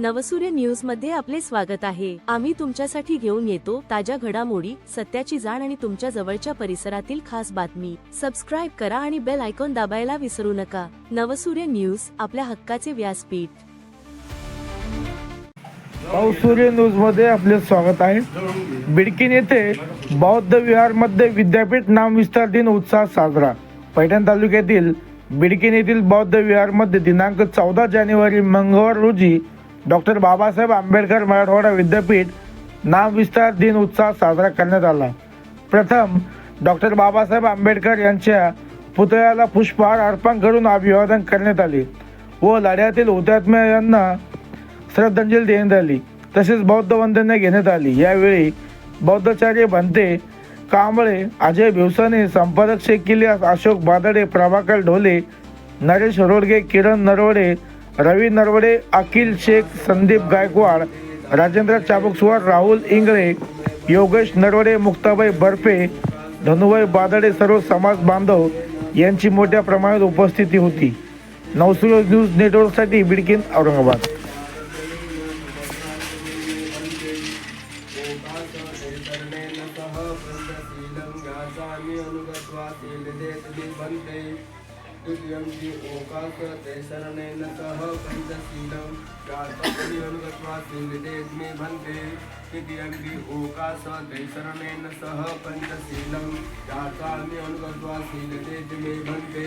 नवसूर्य न्यूजमध्ये आपले स्वागत आहे. आम्ही तुमच्यासाठी घेऊन येतो ताज्या घडामोडी सत्याची जाण आणि तुमच्या जवळच्या परिसरातील खास बातमी. सबस्क्राईब करा आणि बेल आयकॉन दाबायला विसरू नका. नवसूर्य न्यूज आपल्या हक्काचे व्यासपीठ. नवसूर्य न्यूजमध्ये आपले स्वागत आहे. बिडकीन येथे बौद्ध विहारमध्ये विद्यापीठ नामविस्तार दिन उत्साह साजरा. पैठण तालुक्यातील बिडकीन येथील बौद्ध विहारमध्ये दिनांक चौदा जानेवारी मंगळवार रोजी डॉक्टर बाबासाहेब आंबेडकर मराठवाडा विद्यापीठ नामविस्तार दिन उत्साह साजरा करण्यात आला. प्रथम डॉक्टर बाबासाहेब आंबेडकर यांच्या पुतळ्याला पुष्पहार अर्पण करून अभिवादन करण्यात आले व लढ्यातील हुतात्म्या यांना श्रद्धांजली देण्यात आली. तसेच बौद्ध वंदना घेण्यात आली. यावेळी बौद्धाचार्य भंते कांबळे अजय भिवसाने संपादक शेख किलियास अशोक बादडे प्रभाकर ढोले नरेश रोडगे किरण नरवडे रवी नरवडे अखिल शेख संदीप गायकवाड राजेंद्र चाबुकस्वार राहुल इंगळे योगेश नरवडे मुक्ताबाई बर्फे धनुभाई बादडे सर्व समाज बांधव यांची मोठ्या प्रमाणात उपस्थिती होती. नवसुर न्यूज नेटवर्कसाठी बिडकीन औरंगाबाद. ओकाशेतरणेन हि ओकाश सह पञ्चशीलं ज्ञासामि अनुगत्वासील देतमे भन्ते तृतीयं हि ओकाश सह पञ्चशीलं ज्ञासामि अनुगत्वासील भन्ते